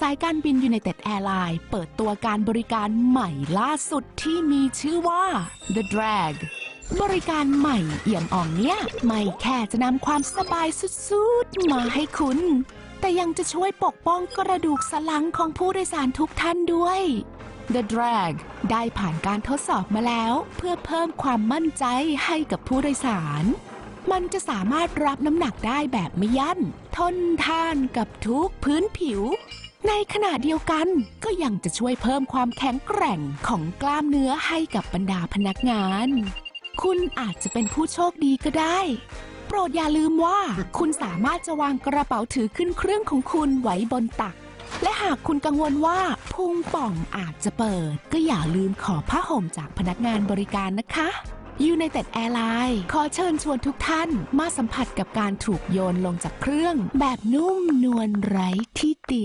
สายการบินยูไนเต็ดแอร์ไลน์เปิดตัวการบริการใหม่ล่าสุดที่มีชื่อว่า The Drag บริการใหม่เอี่ยมอ่องเนี้ย ไม่แค่จะนำความสบายสุดๆ มาให้คุณ แต่ยังจะช่วยปกป้องกระดูกสันหลังของผู้โดยสารทุกท่านด้วย The Drag ได้ผ่านการทดสอบมาแล้ว เพื่อเพิ่มความมั่นใจให้กับผู้โดยสาร มันจะสามารถรับน้ำหนักได้แบบไม่ยั้น ทนทานกับทุกพื้นผิว ในขณะเดียวกันก็ยังจะช่วยเพิ่มความแข็งแกร่งของกล้ามเนื้อให้กับบรรดาพนักงาน คุณอาจจะเป็นผู้โชคดีก็ได้ โปรดอย่าลืมว่าคุณสามารถจะวางกระเป๋าถือขึ้นเครื่องของคุณไว้บนตัก และหากคุณกังวลว่าพุงป่องอาจจะเปิด ก็อย่าลืมขอผ้าห่มจากพนักงานบริการนะคะ United Airlines ขอเชิญชวนทุกท่านมาสัมผัสกับการถูกโยนลงจากเครื่อง แบบนุ่มนวลไร้ที่ติ